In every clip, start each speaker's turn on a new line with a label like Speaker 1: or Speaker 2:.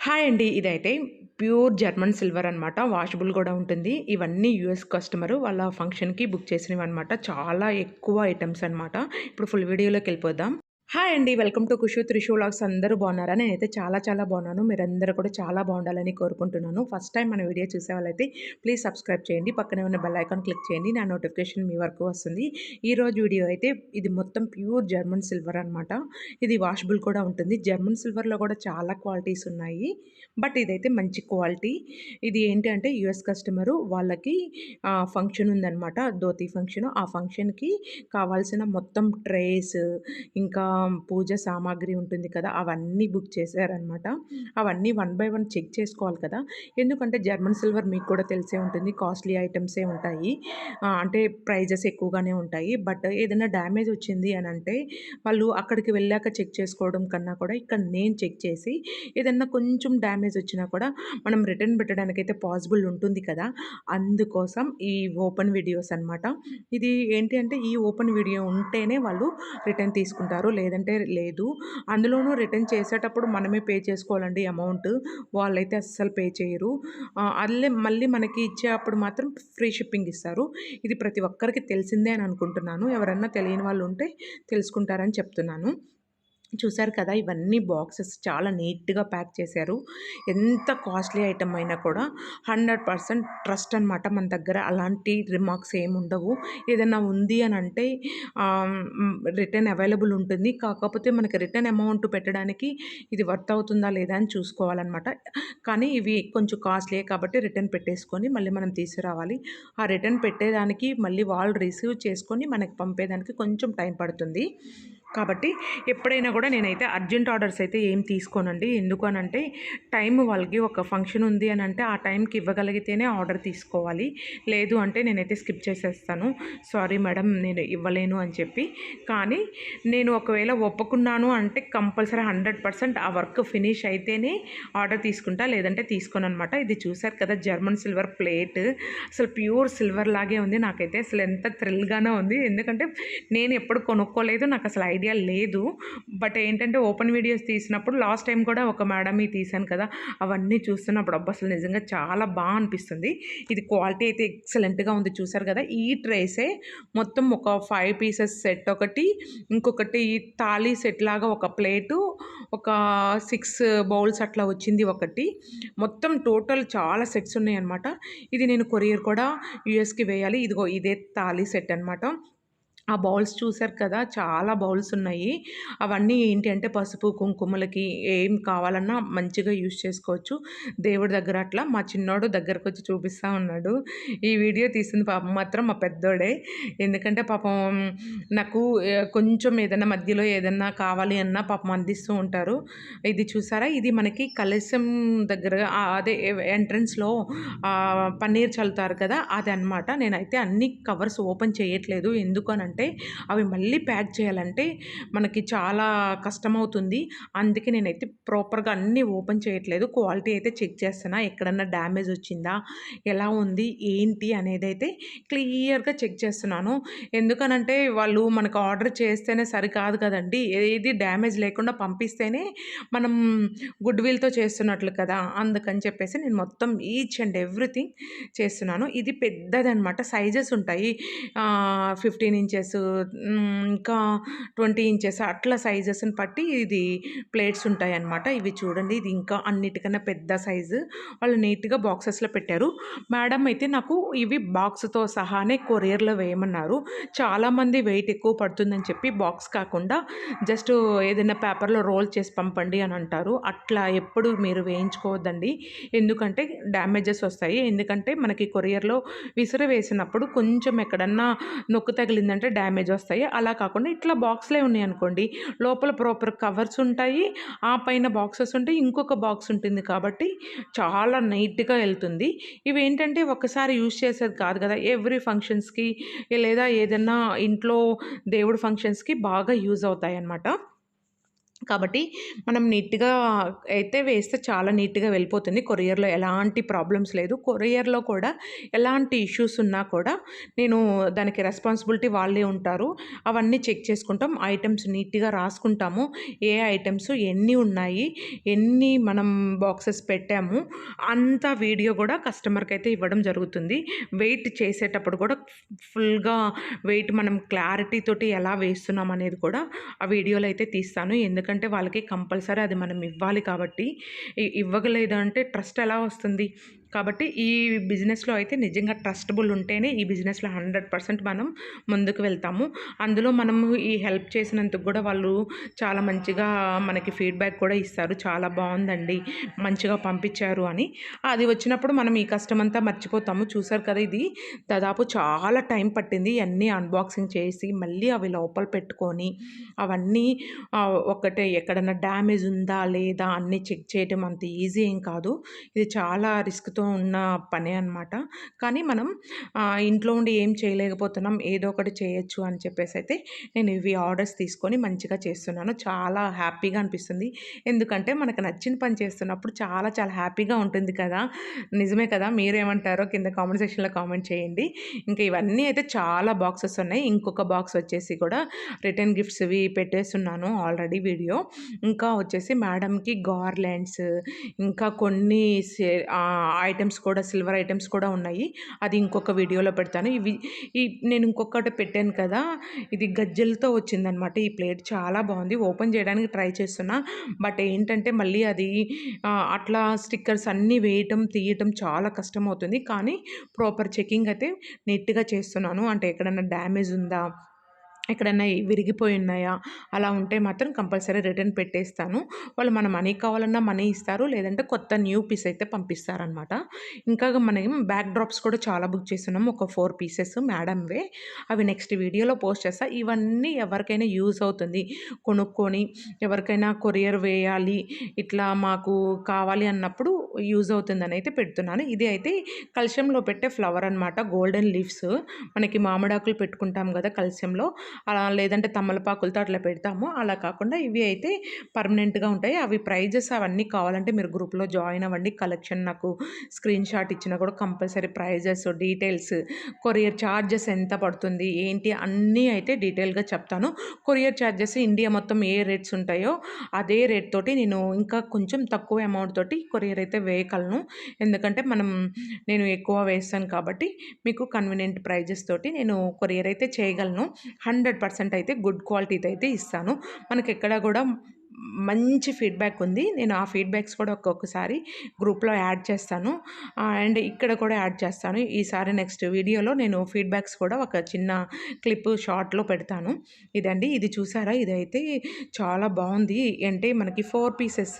Speaker 1: Hi అండి. ఇదైతే pure German silver అనమాట. వాషబుల్ కూడా ఉంటుంది. ఇవన్నీ యూఎస్ కస్టమరు వాళ్ళ ఫంక్షన్‌కి బుక్ చేసినవి అనమాట చాలా ఎక్కువ ఐటమ్స్ అనమాట. ఇప్పుడు ఫుల్ వీడియోలోకి వెళ్ళిపోదాం హాయ్ అండి. Welcome to Kushu Trishu vlogs అందరూ బాగున్నారా? నేనైతే చాలా చాలా బాగున్నాను. మీరందరూ కూడా చాలా బాగుండాలని కోరుకుంటున్నాను. ఫస్ట్ టైం మన వీడియో చూసే వాళ్ళైతే ప్లీజ్ సబ్స్క్రైబ్ చేయండి. పక్కనే ఉన్న బెల్ ఐకాన్ క్లిక్ చేయండి. నా నోటిఫికేషన్ మీ వరకు వస్తుంది. ఈరోజు వీడియో అయితే ఇది మొత్తం ప్యూర్ జర్మన్ సిల్వర్ అనమాట. ఇది వాషబుల్ కూడా ఉంటుంది. జర్మన్ సిల్వర్‌లో కూడా చాలా క్వాలిటీస్ ఉన్నాయి. బట్ ఇదైతే మంచి క్వాలిటీ. ఇది ఏంటి అంటే యూఎస్ కస్టమరు వాళ్ళకి ఫంక్షన్ ఉందనమాట. ధోతి ఫంక్షన్. ఆ ఫంక్షన్‌కి కావాల్సిన మొత్తం ట్రేస్ ఇంకా పూజ సామాగ్రి ఉంటుంది కదా! అవన్నీ బుక్ చేశారనమాట. అవన్నీ వన్ బై వన్ చెక్ చేసుకోవాలి కదా! ఎందుకంటే జర్మన్ సిల్వర్ మీకు కూడా తెలిసే ఉంటుంది. కాస్ట్‌లీ ఐటెమ్సే ఉంటాయి. అంటే ప్రైజెస్ ఎక్కువగానే ఉంటాయి. బట్ ఏదైనా డ్యామేజ్ వచ్చింది అనంటే వాళ్ళు అక్కడికి వెళ్ళాక చెక్ చేసుకోవడం కన్నా కూడా ఇక్కడ నేను చెక్ చేసి ఏదన్నా కొంచెం డ్యామేజ్ వచ్చినా కూడా మనం రిటర్న్ పెట్టడానికైతే పాసిబుల్ ఉంటుంది కదా! అందుకోసం ఈ ఓపెన్ వీడియోస్ అనమాట. ఇది ఏంటి అంటే ఈ ఓపెన్ వీడియో ఉంటేనే వాళ్ళు రిటర్న్ తీసుకుంటారు. లేదంటే లేదు. అందులోనూ రిటర్న్ చేసేటప్పుడు మనమే పే చేసుకోవాలండి అమౌంట్. వాళ్ళైతే అస్సలు పే చేయరు. అల్లే మళ్ళీ మనకి ఇచ్చేప్పుడు మాత్రం ఫ్రీ షిప్పింగ్ ఇస్తారు. ఇది ప్రతి ఒక్కరికి తెలిసిందే అని అనుకుంటున్నాను. ఎవరన్నా తెలియని వాళ్ళు ఉంటే తెలుసుకుంటారని చెప్తున్నాను. చూసారు కదా! ఇవన్నీ బాక్సెస్ చాలా నీట్‌గా ప్యాక్ చేశారు. ఎంత కాస్ట్‌లీ ఐటమ్ అయినా కూడా 100% ట్రస్ట్ అనమాట మన దగ్గర. అలాంటి రిమార్క్స్ ఏమి ఉండవు. ఏదన్నా ఉంది అని అంటే రిటర్న్ అవైలబుల్ ఉంటుంది. కాకపోతే మనకి రిటర్న్ అమౌంట్ పెట్టడానికి ఇది వర్త్ అవుతుందా లేదా అని చూసుకోవాలనమాట. కానీ ఇవి కొంచెం కాస్ట్‌లీయే కాబట్టి రిటర్న్ పెట్టేసుకొని మళ్ళీ మనం తీసుకురావాలి. ఆ రిటర్న్ పెట్టేదానికి మళ్ళీ వాళ్ళు రిసీవ్ చేసుకొని మనకి పంపేదానికి కొంచెం టైం పడుతుంది. కాబట్టి ఎప్పుడైనా కూడా నేనైతే అర్జెంట్ ఆర్డర్స్ అయితే ఏం తీసుకోనండి. ఎందుకు అనంటే టైం వాళ్ళకి ఒక ఫంక్షన్ ఉంది అని అంటే ఆ టైంకి ఇవ్వగలిగితేనే ఆర్డర్ తీసుకోవాలి. లేదు అంటే నేనైతే స్కిప్ చేసేస్తాను. సారీ మేడం నేను ఇవ్వలేను అని చెప్పి. కానీ నేను ఒకవేళ ఒప్పుకున్నాను అంటే కంపల్సరీ 100% ఆ వర్క్ ఫినిష్ అయితేనే ఆర్డర్ తీసుకుంటా. లేదంటే తీసుకోననమాట. ఇది చూసారు కదా! German silver plate. అసలు ప్యూర్ సిల్వర్ లాగే ఉంది. నాకైతే అసలు ఎంత థ్రిల్గానే ఉంది. ఎందుకంటే నేను ఎప్పుడు కొనుక్కోలేదు. నాకు అసలు ఐడియా లేదు. బట్ ఏంటంటే ఓపెన్ వీడియోస్ తీసినప్పుడు లాస్ట్ టైం కూడా ఒక మేడమ్‌వి తీశాను కదా! అవన్నీ చూస్తున్నప్పుడు అబ్బా! అసలు నిజంగా చాలా బాగా అనిపిస్తుంది. ఇది క్వాలిటీ అయితే ఎక్సలెంట్‌గా ఉంది. చూసారు కదా! ఈ ట్రేసే మొత్తం ఒక ఫైవ్ పీసెస్ సెట్ ఒకటి, ఇంకొకటి తాళీ సెట్ లాగా ఒక ప్లేటు, ఒక సిక్స్ బౌల్స్ అట్లా వచ్చింది ఒకటి. మొత్తం టోటల్ చాలా సెట్స్ ఉన్నాయన్నమాట. ఇది నేను కొరియర్ కూడా యూఎస్‌కి వేయాలి. ఇదిగో ఇదే తాళీ సెట్ అనమాట. ఆ బౌల్స్ చూసారు కదా! చాలా బౌల్స్ ఉన్నాయి. అవన్నీ ఏంటి అంటే పసుపు, కుంకుమలకి ఏం కావాలన్నా మంచిగా యూజ్ చేసుకోవచ్చు. దేవుడి దగ్గర అట్లా మా చిన్నోడు దగ్గరకొచ్చి చూపిస్తా ఉన్నాడు. ఈ వీడియో తీసింది పాపం మాత్రం మా పెద్దోడే. ఎందుకంటే పాపం నాకు కొంచెం ఏదైనా మధ్యలో ఏదన్నా కావాలి అన్నా పాపం అందిస్తూ ఉంటారు. ఇది చూసారా? ఇది మనకి కలశం దగ్గర అదే ఎంట్రన్స్‌లో పన్నీర్ చల్లుతారు కదా! అదనమాట. నేనైతే అన్ని కవర్స్ ఓపెన్ చేయట్లేదు. ఎందుకు అంటే అవి మళ్ళీ ప్యాక్ చేయాలంటే మనకి చాలా కష్టమవుతుంది. అందుకే నేనైతే ప్రాపర్‌గా అన్నీ ఓపెన్ చేయట్లేదు. క్వాలిటీ అయితే చెక్ చేస్తున్నా. ఎక్కడన్నా డ్యామేజ్ వచ్చిందా? ఎలా ఉంది? ఏంటి? అనేది అయితే క్లియర్‌గా చెక్ చేస్తున్నాను. ఎందుకనంటే వాళ్ళు మనకు ఆర్డర్ చేస్తేనే సరికాదు కదండి ఏది డ్యామేజ్ లేకుండా పంపిస్తేనే మనం గుడ్ విల్‌తో చేస్తున్నట్లు కదా! అందుకని చెప్పేసి నేను మొత్తం ఈచ్ అండ్ ఎవ్రీథింగ్ చేస్తున్నాను. ఇది పెద్దదనమాట. సైజెస్ ఉంటాయి. ఫిఫ్టీన్ ఇంచెస్ ఇంచెస్ ఇంకా 20 ఇంచెస్ అట్లా సైజెస్‌ని బట్టి ఇది ప్లేట్స్ ఉంటాయన్నమాట. ఇవి చూడండి. ఇది ఇంకా అన్నిటికన్నా పెద్ద సైజు. వాళ్ళు నీట్‌గా బాక్సెస్‌లో పెట్టారు. మేడం అయితే నాకు ఇవి బాక్స్‌తో సహానే కొరియర్‌లో వేయమన్నారు. చాలామంది వెయిట్ ఎక్కువ పడుతుందని చెప్పి బాక్స్ కాకుండా జస్ట్ ఏదైనా పేపర్‌లో రోల్ చేసి పంపండి అని అంటారు. అట్లా ఎప్పుడు మీరు వేయించుకోవద్దండి. ఎందుకంటే డ్యామేజెస్ వస్తాయి. ఎందుకంటే మనకి కొరియర్‌లో విసిరి వేసినప్పుడు కొంచెం ఎక్కడన్నా నొక్కు తగిలిందంటే డ్యామేజ్ వస్తాయి. అలా కాకుండా ఇట్లా బాక్స్‌లే ఉన్నాయి అనుకోండి లోపల ప్రాపర్ కవర్స్ ఉంటాయి. ఆ పైన బాక్సెస్ ఉంటాయి. ఇంకొక బాక్స్ ఉంటుంది కాబట్టి చాలా నీట్‌గా ఇవి ఏంటంటే ఒకసారి యూజ్ చేసేది కాదు కదా! ఎవ్రీ ఫంక్షన్స్‌కి లేదా ఏదన్నా ఇంట్లో దేవుడు ఫంక్షన్స్‌కి బాగా యూజ్ అవుతాయన్నమాట. కాబట్టి మనం నీట్‌గా అయితే వేస్తే చాలా నీట్‌గా వెళ్ళిపోతుంది. కొరియర్‌లో ఎలాంటి ప్రాబ్లమ్స్ లేదు. కొరియర్‌లో కూడా ఎలాంటి ఇష్యూస్ ఉన్నా కూడా నేను దానికి రెస్పాన్సిబిలిటీ వాళ్ళే ఉంటారు. అవన్నీ చెక్ చేసుకుంటాం. ఐటమ్స్ నీట్‌గా రాసుకుంటాము. ఏ ఐటమ్స్ ఎన్ని ఉన్నాయి, ఎన్ని మనం బాక్సెస్ పెట్టాము, అంత వీడియో కూడా కస్టమర్కి అయితే ఇవ్వడం జరుగుతుంది. వెయిట్ చేసేటప్పుడు కూడా ఫుల్‌గా వెయిట్ మనం క్లారిటీ తోటి ఎలా వేస్తున్నాం అనేది కూడా ఆ వీడియోలో అయితే తీస్తాను. ఎందుకంటే వాళ్ళకి కంపల్సరీ అది మనం ఇవ్వాలి కాబట్టి ఇ ఇవ్వగలేదు అంటే ట్రస్ట్ ఎలా వస్తుంది? కాబట్టి ఈ బిజినెస్‌లో అయితే నిజంగా ట్రస్టబుల్ ఉంటేనే ఈ బిజినెస్‌లో 100% మనం ముందుకు వెళ్తాము. అందులో మనము ఈ హెల్ప్ చేసినందుకు కూడా వాళ్ళు చాలా మంచిగా మనకి ఫీడ్‌బ్యాక్ కూడా ఇస్తారు. చాలా బాగుందండి మంచిగా పంపించారు అని. అది వచ్చినప్పుడు మనం ఈ కష్టమంతా మర్చిపోతాము. చూసారు కదా! ఇది దాదాపు చాలా టైం పట్టింది. అన్నీ అన్బాక్సింగ్ చేసి, మళ్ళీ అవి లోపల పెట్టుకొని, అవన్నీ ఒకటే ఎక్కడన్నా డ్యామేజ్ ఉందా? లేదా? అన్నీ చెక్ చేయటం అంత ఈజీ ఏం కాదు. ఇది చాలా రిస్క్‌తో ఉన్న పనే అనమాట. కానీ మనం ఇంట్లో ఉండి ఏం చేయలేకపోతున్నాం. ఏదో ఒకటి చేయొచ్చు అని చెప్పేసి అయితే నేను ఇవి ఆర్డర్స్ తీసుకొని మంచిగా చేస్తున్నాను. చాలా హ్యాపీగా అనిపిస్తుంది. ఎందుకంటే మనకు నచ్చిన పని చేస్తున్నప్పుడు చాలా చాలా హ్యాపీగా ఉంటుంది కదా! నిజమే కదా! మీరేమంటారో కింద కామెంట్ సెక్షన్‌లో కామెంట్ చేయండి. ఇంకా ఇవన్నీ అయితే చాలా బాక్సెస్ ఉన్నాయి. ఇంకొక బాక్స్ వచ్చేసి కూడా రిటర్న్ గిఫ్ట్స్‌వి పెట్టేస్తున్నాను ఆల్రెడీ వీడియో. ఇంకా వచ్చేసి మేడంకి గార్లెండ్స్ ఇంకా కొన్ని సే ఐటమ్స్ కూడా సిల్వర్ ఐటమ్స్ కూడా ఉన్నాయి. అది ఇంకొక వీడియోలో పెడతాను. ఇవి ఈ నేను ఇంకొకటి పెట్టాను కదా! ఇది గజ్జెలతో వచ్చిందనమాట. ఈ ప్లేట్ చాలా బాగుంది ఓపెన్ చేయడానికి ట్రై చేస్తున్నా. బట్ ఏంటంటే మళ్ళీ అది అట్లా స్టిక్కర్స్ అన్నీ వేయటం, తీయటం చాలా కష్టమవుతుంది. కానీ ప్రాపర్ చెకింగ్ అయితే నీట్‌గా చేస్తున్నాను. అంటే ఎక్కడైనా డ్యామేజ్ ఉందా? ఎక్కడన్నా విరిగిపోయి ఉన్నాయా? అలా ఉంటే మాత్రం కంపల్సరీ రిటర్న్ పెట్టేస్తాను. వాళ్ళు మన మనీ కావాలన్నా మనీ ఇస్తారు. లేదంటే కొత్త న్యూ పీస్ అయితే పంపిస్తారనమాట. ఇంకా మనం బ్యాక్ డ్రాప్స్ కూడా చాలా బుక్ చేసున్నాము. ఒక ఫోర్ పీసెస్ మేడంవే అవి నెక్స్ట్ వీడియోలో పోస్ట్ చేస్తా. ఇవన్నీ ఎవరికైనా యూజ్ అవుతుంది. కొనుక్కొని ఎవరికైనా కొరియర్ వేయాలి. ఇట్లా మాకు కావాలి అన్నప్పుడు యూజ్ అవుతుందని అయితే పెడుతున్నాను. ఇది అయితే కలశంలో పెట్టే ఫ్లవర్ అనమాట. గోల్డెన్ లీవ్స్ మనకి మామిడాకులు పెట్టుకుంటాం కదా కలశంలో. అలా లేదంటే తమలపాకులతో అట్లా పెడతాము. అలా కాకుండా ఇవి అయితే పర్మనెంట్‌గా ఉంటాయి. అవి ప్రైజెస్ అవన్నీ కావాలంటే మీరు గ్రూప్‌లో జాయిన్ అవ్వండి. కలెక్షన్ నాకు స్క్రీన్ షాట్ ఇచ్చినా కూడా compulsory prices, details, courier charges ఎంత పడుతుంది? ఏంటి? అన్నీ అయితే డీటెయిల్‌గా చెప్తాను. కొరియర్ చార్జెస్ ఇండియా మొత్తం ఏ రేట్స్ ఉంటాయో అదే రేట్ తోటి నేను ఇంకా కొంచెం తక్కువ అమౌంట్ తోటి కొరియర్ అయితే వేయగలను. ఎందుకంటే మనం నేను ఎక్కువ వేస్తాను కాబట్టి మీకు కన్వీనియంట్ ప్రైజెస్ తోటి నేను కొరియర్ అయితే చేయగలను. 100% అయితే గుడ్ క్వాలిటీది అయితే ఇస్తాను. మనకి ఎక్కడ కూడా మంచి ఫీడ్‌బ్యాక్ ఉంది. నేను ఆ ఫీడ్‌బ్యాక్స్ కూడా ఒక్కొక్కసారి గ్రూప్‌లో యాడ్ చేస్తాను. అండ్ ఇక్కడ కూడా యాడ్ చేస్తాను. ఈసారి నెక్స్ట్ వీడియోలో నేను ఫీడ్‌బ్యాక్స్ కూడా ఒక చిన్న క్లిప్ షార్ట్‌లో పెడతాను. ఇదండి. ఇది చూసారా? ఇదైతే చాలా బాగుంది అంటే మనకి ఫోర్ పీసెస్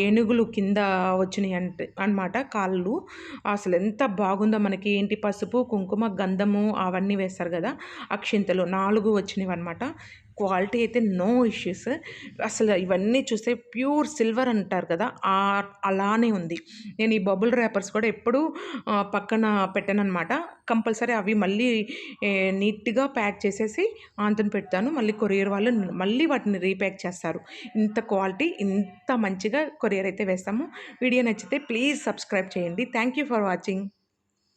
Speaker 1: ఏనుగులు కింద వచ్చినాయి అంటే అనమాట కాళ్ళు. అసలు ఎంత బాగుందో మనకి ఏంటి పసుపు, కుంకుమ, గంధము అవన్నీ వేస్తారు కదా అక్షింతలు నాలుగు వచ్చినవి అనమాట క్వాలిటీ అయితే నో ఇష్యూస్. అసలు ఇవన్నీ చూస్తే ప్యూర్ సిల్వర్ అంటారు కదా! అలానే ఉంది. నేను ఈ బబుల్ ర్యాపర్స్ కూడా ఎప్పుడూ పక్కన పెట్టానమాట కంపల్సరీ అవి మళ్ళీ నీట్‌గా ప్యాక్ చేసేసి ఆంతను పెడతాను. మళ్ళీ కొరియర్ వాళ్ళు మళ్ళీ వాటిని రీప్యాక్ చేస్తారు. ఇంత క్వాలిటీ, ఇంత మంచిగా కొరియర్ అయితే వేస్తాము. వీడియో నచ్చితే ప్లీజ్ సబ్స్క్రైబ్ చేయండి. Thank you for watching.